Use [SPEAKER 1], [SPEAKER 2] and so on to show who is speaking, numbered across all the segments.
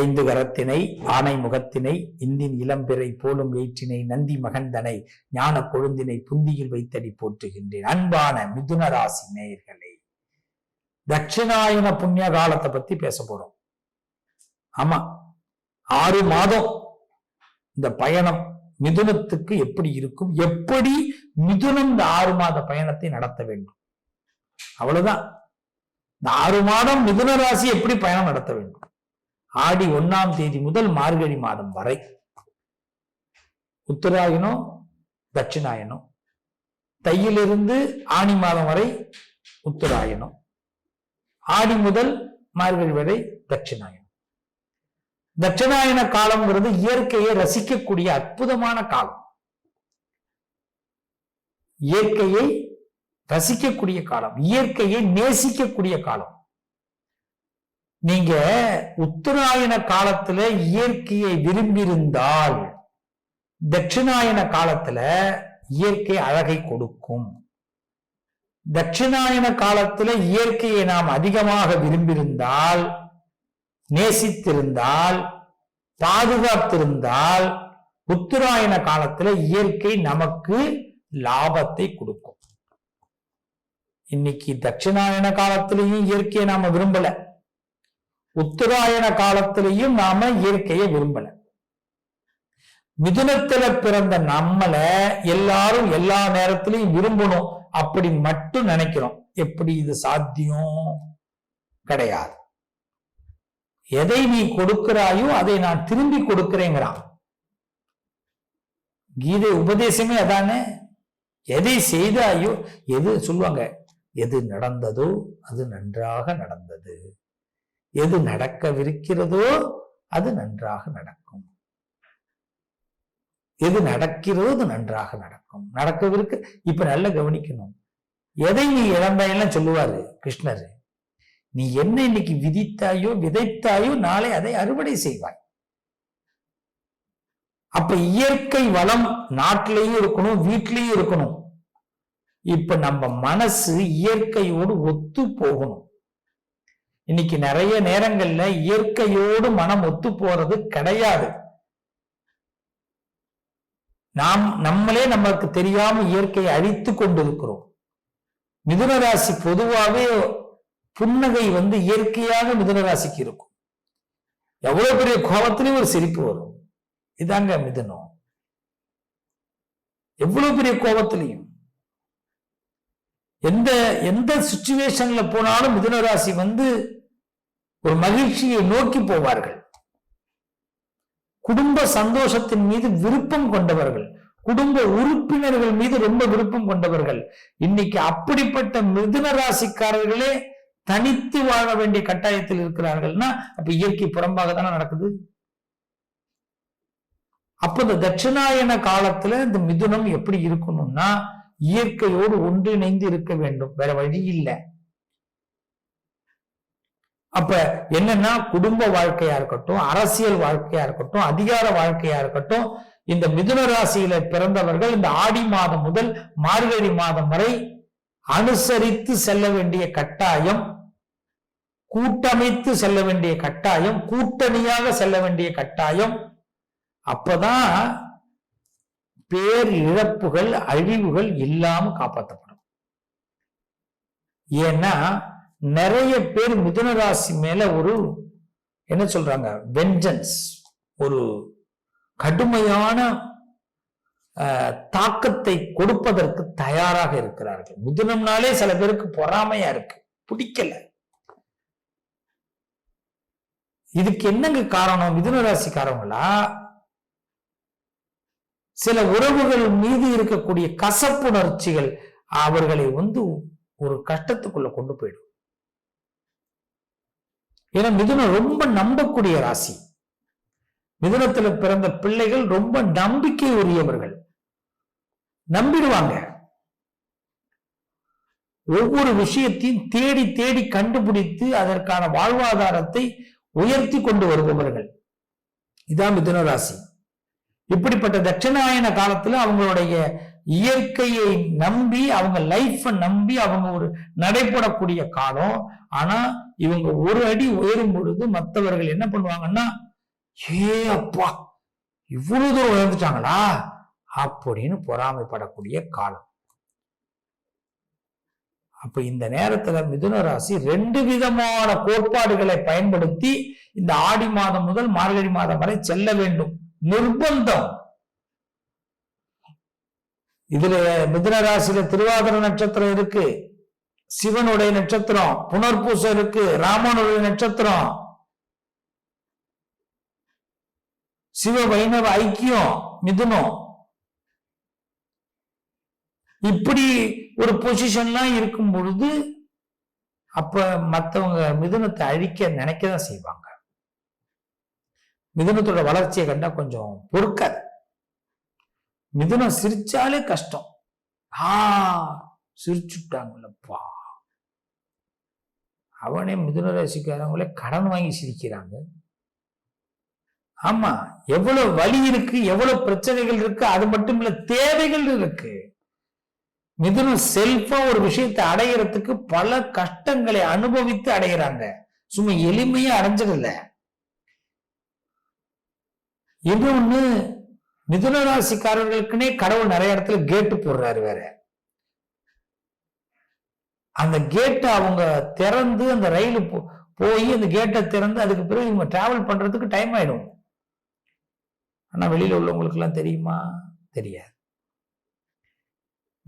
[SPEAKER 1] ஐந்து கரத்தினை ஆனை முகத்தினை இந்தின் இளம்பிறை போலும் ஏற்றினை நந்தி மகந்தனை ஞான கொழுந்தினை புந்தியில் வைத்தடி போற்றுகின்றேன். அன்பான மிதுன ராசி நேயர்களே தட்சிணாயன புண்ணிய காலத்தை பத்தி பேச போறோம். ஆமா ஆறு மாதம் இந்த பயணம் மிதுனத்துக்கு எப்படி இருக்கும்? எப்படி மிதுனம் இந்த ஆறு மாத பயணத்தை நடத்த வேண்டும்? அவ்வளவுதான். இந்த ஆறு மாதம் மிதுன ராசி எப்படி பயணம் நடத்த வேண்டும்? ஆடி ஒன்னாம் தேதி முதல் மார்கழி மாதம் வரை. உத்தராயணம் தட்சிணாயனம் தையிலிருந்து ஆணி மாதம் வரை உத்தராயணம். ஆடி முதல் மார்கழி வரை தட்சிணாயனம் தட்சிணாயன காலம்ங்கிறது இயற்கையை ரசிக்கக்கூடிய அற்புதமான காலம். இயற்கையை ரசிக்கக்கூடிய காலம் இயற்கையை நேசிக்கக்கூடிய காலம். நீங்க உத்தராயண காலத்துல இயற்கையை விரும்பியிருந்தால் தட்சிணாயன காலத்துல இயற்கை அழகை கொடுக்கும். தட்சிணாயன காலத்துல இயற்கையை நாம் அதிகமாக விரும்பியிருந்தால் நேசித்திருந்தால் பாதுகாத்திருந்தால் உத்தராயண காலத்துல இயற்கை நமக்கு லாபத்தை கொடுக்கும். இன்னைக்கு தட்சிணாயன காலத்திலையும் இயற்கையை நாம விரும்பல. உத்தராயண காலத்திலையும் நாம இயற்கையை விரும்பல. மிதுனத்துல பிறந்த நம்மள எல்லாரும் எல்லா நேரத்திலையும் விரும்பணும் அப்படி மட்டும் நினைக்கிறோம். எப்படி இது சாத்தியம்? கிடையாது. எதை நீ கொடுக்கிறாயோ அதை நான் திரும்பி கொடுக்கிறேங்கிறான். கீதை உபதேசமே அதானே? எதை செய்தாயோ எது சொல்லுவாங்க? எது நடந்ததோ அது நன்றாக நடந்தது. எது நடக்கவிருக்கிறதோ அது நன்றாக நடக்கும். எது நடக்கிறதோ அது நன்றாக நடக்கும். நடக்கவிருக்கு இப்ப நல்லா கவனிக்கணும். எதை நீ இழந்தாயெல்லாம் சொல்லுவாரு கிருஷ்ணர். நீ என்ன இன்னைக்கு விதித்தாயோ விதைத்தாயோ நாளை அதை அறுவடை செய்வாய். அப்ப இயற்கை வளம் நாட்டிலையும் இருக்கணும் வீட்டிலையும் இருக்கணும். இப்ப நம்ம மனசு இயற்கையோடு ஒத்து போகணும். இன்னைக்கு நிறைய நேரங்கள்ல இயற்கையோடு மனம் ஒத்து போறது கிடையாது. நாம் நம்மளே நமக்கு தெரியாம இயற்கையை அழித்து கொண்டிருக்கிறோம். மிதுன ராசி பொதுவாகவே புன்னகை வந்து இயற்கையாக மிதுன ராசிக்கு இருக்கும். எவ்வளவு பெரிய கோபத்திலையும் ஒரு சிரிப்பு வரும். இதாங்க மிதுனம். எவ்வளவு பெரிய கோபத்திலையும். எந்த எந்த சுச்சுவேஷன்ல போனாலும் மிதுனராசி வந்து ஒரு மகிழ்ச்சியை நோக்கி போவார்கள். குடும்ப சந்தோஷத்தின் மீது விருப்பம் கொண்டவர்கள் குடும்ப உறுப்பினர்கள் மீது ரொம்ப விருப்பம் கொண்டவர்கள் இன்னைக்கு அப்படிப்பட்ட மிதுன ராசிக்காரர்களே தனித்து வாழ வேண்டிய கட்டாயத்தில் இருக்கிறார்கள்னா அப்ப இயற்கை புறம்பாக தானே நடக்குது? அப்ப இந்த தட்சிணாயன காலத்துல இந்த மிதுனம் எப்படி இருக்கணும்னா இயற்கையோடு ஒன்றிணைந்து இருக்க வேண்டும். வேற வழி இல்லை. அப்ப என்னன்னா குடும்ப வாழ்க்கையா இருக்கட்டும் அரசியல் வாழ்க்கையா இருக்கட்டும் அதிகார வாழ்க்கையா இருக்கட்டும் இந்த மிதுன ராசியில பிறந்தவர்கள் இந்த ஆடி மாதம் முதல் மார்கழி மாதம் வரை அனுசரித்து செல்ல வேண்டிய கட்டாயம் கூட்டமைத்து செல்ல வேண்டிய கட்டாயம் கூட்டணியாக செல்ல வேண்டிய கட்டாயம் அப்பதான் பேர் இழப்புகள் அழிவுகள் இல்லாம காப்பாற்றப்படும் ஏன்னா நிறைய பேர் மிதுன ராசி மேல ஒரு என்ன சொல்றாங்க வெஞ்சன்ஸ் ஒரு கடுமையான தாக்கத்தை கொடுப்பதற்கு தயாராக இருக்கிறார்கள். மிதுனம்னாலே சில பேருக்கு பொறாமையா இருக்கு. பிடிக்கல. இதுக்கு என்னங்க காரணம்? மிதுன ராசிக்காரங்களா சில உறவுகள் மீது இருக்கக்கூடிய கசப்புணர்ச்சிகள் அவர்களை வந்து ஒரு கஷ்டத்துக்குள்ள கொண்டு போயிடும். ஏன்னா மிதுனம் ரொம்ப நம்பக்கூடிய ராசி. மிதுனத்துல பிறந்த பிள்ளைகள் ரொம்ப நம்பிக்கை உரியவர்கள் நம்பிடுவாங்க. ஒவ்வொரு விஷயத்தையும் தேடி தேடி கண்டுபிடித்து அதற்கான வாழ்வாதாரத்தை உயர்த்தி கொண்டு வருபவர்கள். இதான் மிதுன ராசி. இப்படிப்பட்ட தட்சிணாயன காலத்துல அவங்களுடைய இயற்கையை நம்பி அவங்க லைஃப்பை நம்பி அவங்க ஒரு நடைபெறக்கூடிய காலம். ஆனா இவங்க ஒரு அடி உயரும் பொழுது மற்றவர்கள் என்ன பண்ணுவாங்கன்னா ஏ அப்பா இவ்வளவு தூரம் உயர்ந்துட்டாங்களா? அப்படின்னு பொறாமைப்படக்கூடிய காலம். அப்ப இந்த நேரத்துல மிதுன ராசி ரெண்டு விதமான கோட்பாடுகளை பயன்படுத்தி இந்த ஆடி மாதம் முதல் மார்கழி மாதம் வரை செல்ல வேண்டும். நிர்பந்தம். இதுல மிதுன ராசியில திருவாதிர நட்சத்திரம் இருக்கு. சிவனுடைய நட்சத்திரம் புனர்பூசம் இருக்கு. ராமனுடைய நட்சத்திரம். சிவ வைணவ ஐக்கியம் மிதுனம். இப்படி ஒரு பொசிஷன்லாம் இருக்கும் பொழுது அப்ப மத்தவங்க மிதுனத்தை அழிக்க நினைக்கதான் செய்வாங்க. மிதுனத்தோட வளர்ச்சியை கண்டா கொஞ்சம் பொறுக்காது. மிதுனம் சிரிச்சாலே கஷ்டம். ஆ சிரிச்சுட்டாங்கல்லப்பா. அவனே மிதுன ராசிக்காரங்களே கடன் வாங்கி சிரிக்கிறாங்க. ஆமா எவ்வளவு வலி இருக்கு எவ்வளவு பிரச்சனைகள் இருக்கு அது மட்டும் இல்ல தேவைகள் இருக்கு. மிதுனம் செல்ஃபா ஒரு விஷயத்தை அடையிறதுக்கு பல கஷ்டங்களை அனுபவித்து அடையிறாங்க. சும்மா எளிமையா அடைஞ்சிடல இன்னொன்னு மிதுன ராசிக்காரர்களுக்குன்னே கடவுள் நிறைய இடத்துல கேட்டு போடுறாரு வேற. அந்த கேட்டை அவங்க திறந்து அந்த ரயில் போ- போய் அந்த கேட்டை திறந்து அதுக்கு பிறகு இவங்க டிராவல் பண்றதுக்கு டைம் ஆயிடும். ஆனா வெளியில உள்ளவங்களுக்கு எல்லாம் தெரியுமா? தெரியாது.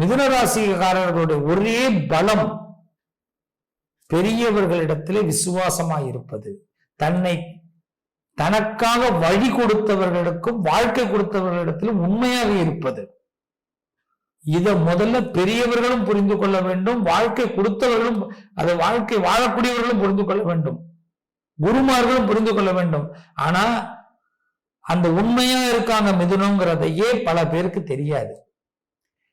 [SPEAKER 1] மிதுன ராசிக்காரர்களுடைய ஒரே பலம் பெரியவர்களிடத்திலே விசுவாசமா இருப்பது. தன்னை தனக்காக வழி கொடுத்தவர்களுக்கும் வாழ்க்கை கொடுத்தவர்களிடத்திலும் உண்மையாக இருப்பது. இதை முதல்ல பெரியவர்களும் புரிந்து கொள்ள வேண்டும் வாழ்க்கை கொடுத்தவர்களும் அதை வாழ்க்கை வாழக்கூடியவர்களும் புரிந்து கொள்ள வேண்டும். குருமார்களும் புரிந்து கொள்ள வேண்டும். ஆனா அந்த உண்மையா இருக்காங்க மிதுனங்கிறதையே பல பேருக்கு தெரியாது.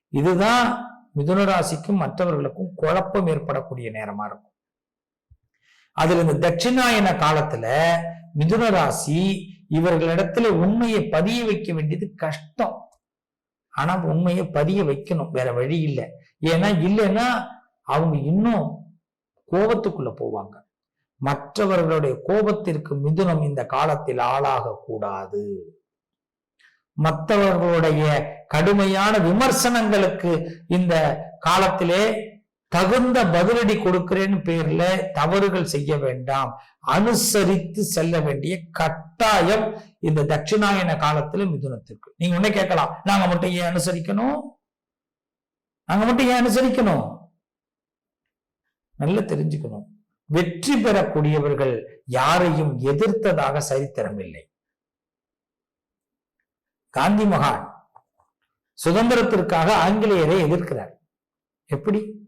[SPEAKER 1] இதுதான் மிதுன ராசிக்கும் மற்றவர்களுக்கும் குழப்பம் ஏற்படக்கூடிய நேரமா இருக்கும். அதுல இந்த தட்சிணாயன காலத்துல மிதுன ராசி இவர்களிடத்துல உண்மையை பதிய வைக்க வேண்டியது கஷ்டம். ஆனா உண்மையை பதிய வைக்கணும். வேற வழி இல்லை. ஏன்னா இல்லைன்னா அவங்க இன்னும் கோபத்துக்குள்ள போவாங்க. மற்றவர்களுடைய கோபத்திற்கு மிதுனம் இந்த காலத்தில் ஆளாக கூடாது மற்றவர்களுடைய கடுமையான விமர்சனங்களுக்கு இந்த காலத்திலே தகுந்த பதிலடி கொடுக்கிறேன்னு பேர்ல தவறுகள் செய்ய வேண்டாம். அனுசரித்து செல்ல வேண்டிய கட்டாயம் இந்த தட்சிணாயன காலத்துல மிதுனத்திற்கு. நீங்க உடனே கேட்கலாம். நாங்க மட்டும் ஏன் அனுசரிக்கணும்? நாங்க மட்டும் ஏன் அனுசரிக்கணும்? நல்லா தெரிஞ்சுக்கணும். வெற்றி பெறக்கூடியவர்கள் யாரையும் எதிர்த்ததாக சரித்திரம் இல்லை காந்தி மகான் சுதந்திரத்திற்காக ஆங்கிலேயரை எதிர்க்கிறார். எப்படி?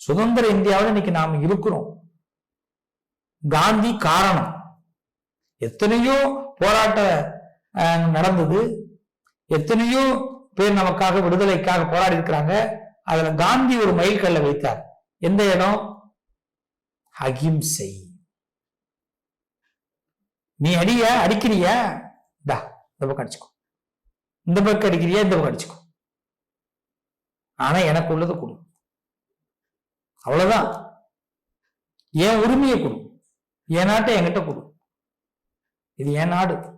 [SPEAKER 1] சுதந்திர இந்தியாவில் இன்னைக்கு நாம் இருக்கிறோம். காந்தி காரணம். எத்தனையோ போராட்ட அஹ், நடந்தது. எத்தனையோ பேர் நமக்காக விடுதலைக்காக போராடி இருக்கிறாங்க. அதுல காந்தி ஒரு மைல்கல்ல வைத்தார். எந்த இடம்? அகிம்சை. நீ அடிய அடிக்கிறியா? தா இந்த பக்கம் அடிச்சுக்கோ. இந்த பக்கம் அடிக்கிறியா? இந்த பக்கம் அடிச்சுக்கோ. ஆனா எனக்கு உள்ளது கொடு. அவ்வளவுதான். என் உரிமையை கொடு. என் நாட்டை என்கிட்ட கொடு. இது என் நாடு.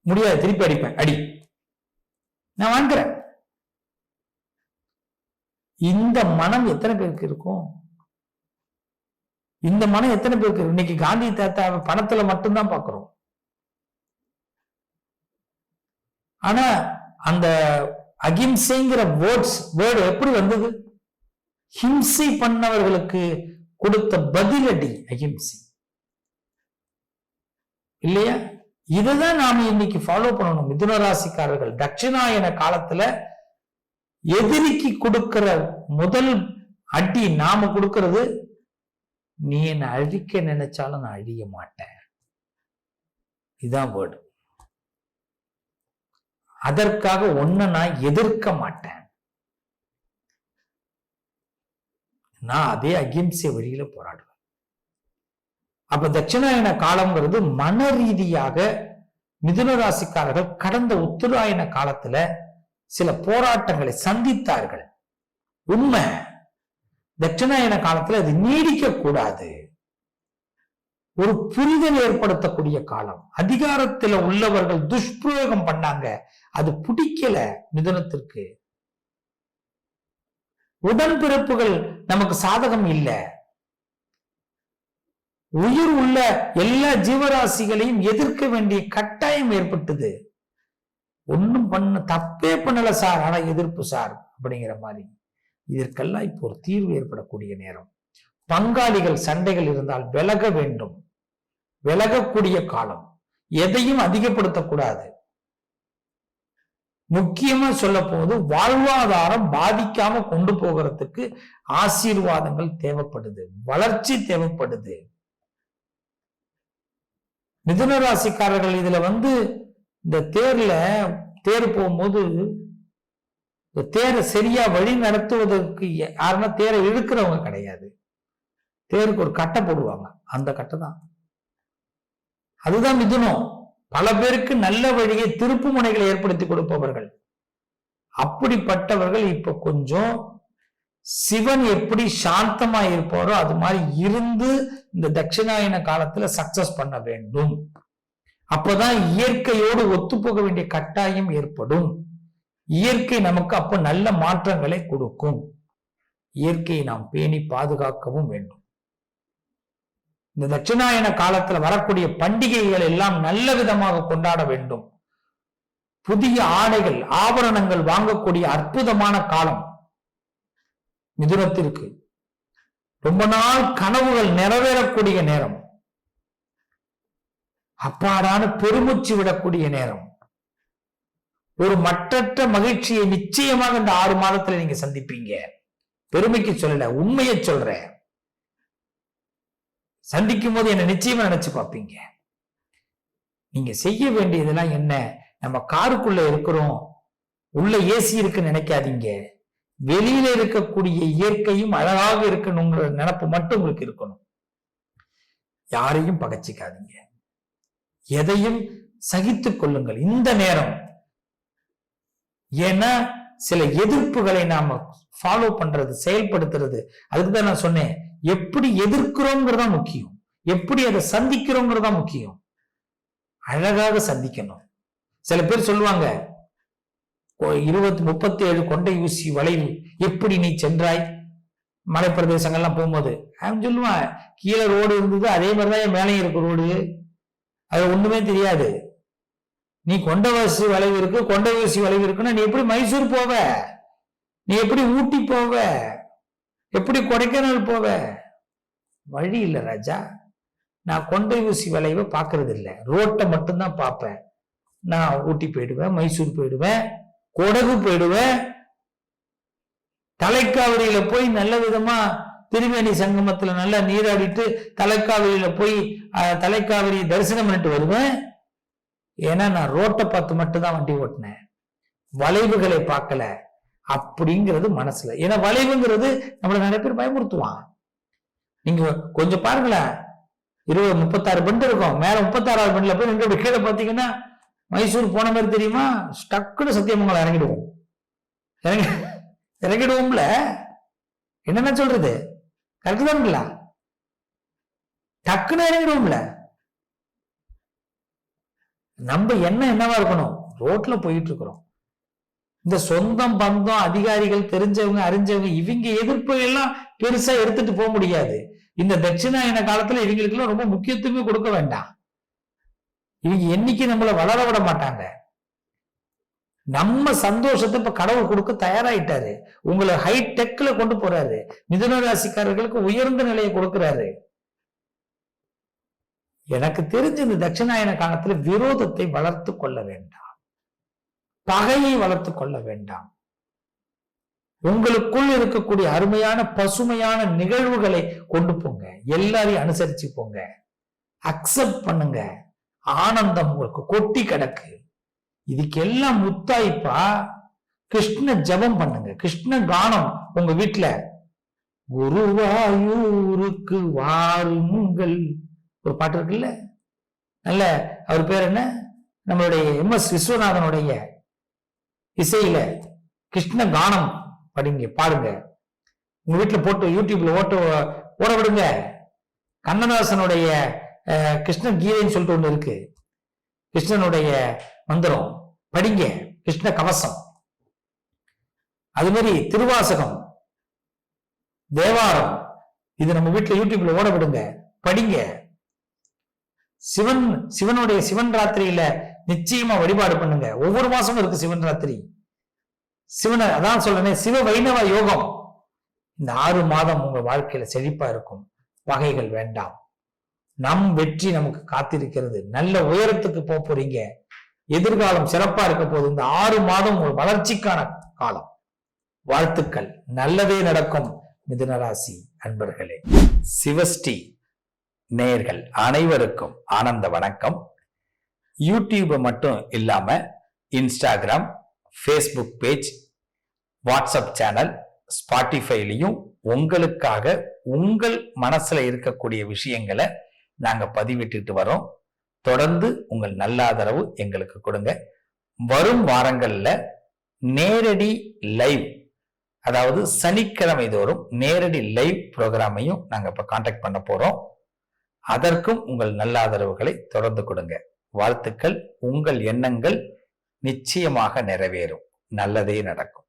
[SPEAKER 1] முடியாது திருப்பி அடிப்பேன். அடி. நான் வாங்குறேன். இந்த மனம் எத்தனை பேருக்கு இருக்கும்? இந்த மனம் எத்தனை பேருக்கு இன்னைக்கு காந்தி தாத்தா பணத்துல மட்டும்தான் பாக்குறோம் ஆனா அந்த அகிம்சைங்கிற வேர்ட்ஸ் வேர்டு எப்படி வந்தது? ஹிம்சை பண்ணவர்களுக்கு கொடுத்த பதிலடி அஹிம்சை. இல்லையா? இதுதான் நாம இன்னைக்கு ஃபாலோ பண்ணணும். மிதுன ராசிக்காரர்கள் தட்சிணாயன காலத்துல எதிரிக்கு கொடுக்கிற முதல் அடி நாம கொடுக்கிறது நீ என்னை அழிக்க நினைச்சாலும் நான் அழிய மாட்டேன். இதான் வேர்டு அதற்காக ஒன்ன நான் எதிர்க்க மாட்டேன். நான் அதே அகிம்சை வழியில போராடுவேன். அப்ப தட்சிணாயன காலம்ங்கிறது மன ரீதியாக மிதுன ராசிக்காரர்கள் கடந்த உத்தராயண காலத்துல சில போராட்டங்களை சந்தித்தார்கள். உண்மை. தட்சிணாயன காலத்துல அது நீடிக்க கூடாது. ஒரு புரிதல் ஏற்படுத்தக்கூடிய காலம். அதிகாரத்துல உள்ளவர்கள் துஷ்பிரயோகம் பண்ணாங்க. அது பிடிக்கல மிதுனத்திற்கு. உடன்பிறப்புகள் நமக்கு சாதகம் இல்லை. உயிர் உள்ள எல்லா ஜீவராசிகளையும் எதிர்க்க வேண்டிய கட்டாயம் ஏற்பட்டது. ஒன்றும் பண்ண தப்பே பண்ணல சார் ஆனா எதிர்ப்பு சார் அப்படிங்கிற மாதிரி. இதற்கெல்லாம் இப்போ ஒரு தீர்வு ஏற்படக்கூடிய நேரம். பங்காளிகள் சண்டைகள் இருந்தால் விலக வேண்டும். விலகக்கூடிய காலம். எதையும் அதிகப்படுத்தக்கூடாது. முக்கியமா சொல்ல போது வாழ்வாதாரம் பாதிக்காம கொண்டு போகிறதுக்கு ஆசீர்வாதங்கள் தேவைப்படுது வளர்ச்சி தேவைப்படுது. மிதுன ராசிக்காரர்கள் இதுல வந்து இந்த தேர்ல தேர் போகும்போது இந்த தேரை சரியா வழி நடத்துவதற்கு யாருன்னா தேரை இழுக்கிறவங்க கிடையாது. தேருக்கு ஒரு கட்டை போடுவாங்க. அந்த கட்டை தான். அதுதான் மிதுனம். பல பேருக்கு நல்ல வழியை திருப்பு முனைகளை ஏற்படுத்தி கொடுப்பவர்கள். அப்படிப்பட்டவர்கள் இப்ப கொஞ்சம் சிவன் எப்படி சாந்தமா இருப்பாரோ அது மாதிரி இருந்து இந்த தட்சிணாயன காலத்துல சக்சஸ் பண்ண வேண்டும். அப்பதான் இயற்கையோடு ஒத்துப்போக வேண்டிய கட்டாயம் ஏற்படும். இயற்கை நமக்கு அப்ப நல்ல மாற்றங்களை கொடுக்கும். இயற்கையை நாம் பேணி பாதுகாக்கவும் வேண்டும். இந்த தட்சிணாயன காலத்துல வரக்கூடிய பண்டிகைகள் எல்லாம் நல்ல விதமாக கொண்டாட வேண்டும். புதிய ஆடைகள் ஆபரணங்கள் வாங்கக்கூடிய அற்புதமான காலம் மிதுனத்திற்கு. ரொம்ப நாள் கனவுகள் நிறைவேறக்கூடிய நேரம். அப்பாடான பெருமூச்சு விடக்கூடிய நேரம். ஒரு மற்றற்ற மகிழ்ச்சியை நிச்சயமாக இந்த ஆறு மாதத்துல நீங்க சந்திப்பீங்க. பெருமைக்கு சொல்லல உண்மையை சொல்றேன். சந்திக்கும் போது என்ன நிச்சயமா நினைச்சு பார்ப்பீங்க. நீங்க செய்ய வேண்டியதெல்லாம் என்ன? நம்ம காருக்குள்ள இருக்கிறோம். உள்ள ஏசி இருக்குன்னு நினைக்காதீங்க. வெளியில இருக்கக்கூடிய இயற்கையும் அழகாக இருக்கணுங்கிற நினப்பு மட்டும் உங்களுக்கு இருக்கணும். யாரையும் பகச்சிக்காதீங்க. எதையும் சகித்துக் கொள்ளுங்கள். இந்த நேரம். ஏன்னா சில எதிர்ப்புகளை நாம ஃபாலோ பண்றது செயல்படுத்துறது. அதுக்கு தான் நான் சொன்னேன். எப்படி எதிர்க்கிறோங்கிறதா முக்கியம். எப்படி அதை சந்திக்கிறோங்கிறதா முக்கியம். அழகாக சந்திக்கணும். சில பேர் சொல்லுவாங்க இருபத்தி முப்பத்தி ஏழு கொண்டை ஊசி வளைவு எப்படி நீ சென்றாய்? மலை பிரதேசங்கள்லாம் போகும்போது அவன் சொல்லுவான் கீழே ரோடு இருந்தது அதே மாதிரிதான் என் மேலே இருக்கு ரோடு. அது ஒண்ணுமே தெரியாது. நீ கொண்டவாசி வளைவு இருக்கு கொண்டவாசி வளைவு இருக்குன்னா நீ எப்படி மைசூர் போவ? நீ எப்படி ஊட்டி போவ? எப்படி கொடைக்கானல் போவ? வழி இல்லை ராஜா. நான் கொண்டை ஊசி வளைவை பார்க்கறது இல்லை ரோட்டை மட்டும்தான் பார்ப்பேன். நான் ஊட்டி போயிடுவேன் மைசூர் போயிடுவேன் கொடகு போயிடுவேன். தலைக்காவிரியில போய் நல்ல விதமா திருவேணி சங்கமத்துல நல்லா நீராடிட்டு தலைக்காவிரியில போய் தலைக்காவிரி தரிசனம் பண்ணிட்டு வருவேன். ஏன்னா நான் ரோட்டை பார்த்து மட்டும்தான் வண்டி ஓட்டினேன். வளைவுகளை பார்க்கல. அப்படிங்கிறது மனசுல. ஏன்னா வளைவுங்கிறது நம்மளை நிறைய பேர் பயமுறுத்துவான் நீங்க கொஞ்சம் பாருங்களேன். இருபது முப்பத்தாறு பெண்டு இருக்கும். மேல முப்பத்தாறாவது பெண்ட்ல போய் நின்று கீழே பார்த்தீங்கன்னா மைசூர் போன மாதிரி தெரியுமா? ஸ்டக்குன்னு சத்தியமங்கலம் இறங்கிடுவோம். இறங்கி இறங்கிடுவோம்ல. என்னென்ன சொல்றது? கரெக்டு தானுங்களா? டக்குன்னு இறங்கிடுவோம்ல. நம்ம என்ன என்னவா இருக்கணும்? ரோட்ல போயிட்டு இருக்கிறோம் இந்த சொந்தம் பந்தம் அதிகாரிகள் தெரிஞ்சவங்க அறிஞ்சவங்க இவங்க எதிர்ப்பு எல்லாம் பெருசா எடுத்துட்டு போக முடியாது. இந்த தட்சிணாயன காலத்துல இவங்களுக்கு எல்லாம் ரொம்ப முக்கியத்துவமே கொடுக்க வேண்டாம். இவங்க என்னைக்கு நம்மளை வளர விட மாட்டாங்க. நம்ம சந்தோஷத்தை இப்ப கடவுள் கொடுக்க தயாராயிட்டாரு. உங்களை ஹைடெக்ல கொண்டு போறாரு. மிதுன ராசிக்காரர்களுக்கு உயர்ந்த நிலையை கொடுக்கிறாரு. எனக்கு தெரிஞ்ச இந்த தட்சிணாயன காலத்துல விரோதத்தை வளர்த்து கொள்ள வேண்டாம். பகையை வளர்த்து கொள்ள வேண்டாம். உங்களுக்குள் இருக்கக்கூடிய அருமையான பசுமையான நிகழ்வுகளை கொண்டு போங்க. எல்லாரையும் அனுசரிச்சு போங்க. அக்செப்ட் பண்ணுங்க. ஆனந்தம் உங்களுக்கு கொட்டி கிடக்கு. இதுக்கெல்லாம் முத்தாய்ப்பா. கிருஷ்ண ஜபம் பண்ணுங்க. கிருஷ்ண கானம் உங்க வீட்டுல குருவாயூருக்கு வாருங்கள். ஒரு பாட்டு இருக்குல்ல? நல்ல அவர் பேர் என்ன? நம்மளுடைய எம் எஸ் விஸ்வநாதனுடைய இசையில கிருஷ்ண கானம் படிங்க பாடுங்க. உங்க வீட்டுல போட்டு யூடியூப்ல ஓட்டு ஓட விடுங்க. கண்ணதாசனுடைய கிருஷ்ணன் கிருஷ்ண கீதைன்னு சொல்லிட்டு ஒண்ணு இருக்கு. கிருஷ்ணனுடைய மந்திரம். படிங்க கிருஷ்ண கவசம். அது மாதிரி திருவாசகம் தேவாரம். இது நம்ம வீட்டுல யூடியூப்ல ஓட விடுங்க. படிங்க. சிவன் சிவனுடைய சிவன் ராத்திரியில நிச்சயமா வழிபாடு பண்ணுங்க. ஒவ்வொரு மாசமும் இருக்கு சிவன் ராத்திரி. சிவனை அதான் சொல்றேன் சிவ வைணவ யோகம். இந்த ஆறு மாதம் உங்க வாழ்க்கையில செழிப்பா இருக்கும். வகைகள் வேண்டாம். நம் வெற்றி நமக்கு காத்திருக்கிறது. நல்ல உயரத்துக்கு போக போறீங்க. எதிர்காலம் சிறப்பா இருக்க போது இந்த ஆறு மாதம் ஒரு வளர்ச்சிக்கான காலம். வாழ்த்துக்கள். நல்லதே நடக்கும். மிதுனராசி அன்பர்களே. சிவஸ்ரீ. நேயர்கள் அனைவருக்கும் ஆனந்த வணக்கம். யூடியூப் மட்டும் இல்லாம Instagram Facebook page WhatsApp channel ஸ்பாட்டிஃபைலையும் உங்களுக்காக உங்கள் மனசுல இருக்கக்கூடிய விஷயங்களை நாங்க பதிவிட்டுட்டு வரோம். தொடர்ந்து உங்கள் நல்ல ஆதரவு எங்களுக்கு கொடுங்க. வரும் வாரங்கள்ல நேரடி லைவ் அதாவது சனிக்கிழமை தோறும் நேரடி லைவ் ப்ரோக்ராமையும் நாங்க இப்ப காண்டாக்ட் பண்ண போறோம். அதற்கும் உங்கள் நல்லாதரவுகளை தொடர்ந்து கொடுங்க. வாழ்த்துக்கள் உங்கள் எண்ணங்கள் நிச்சயமாக நிறைவேறும். நல்லதே நடக்கும்.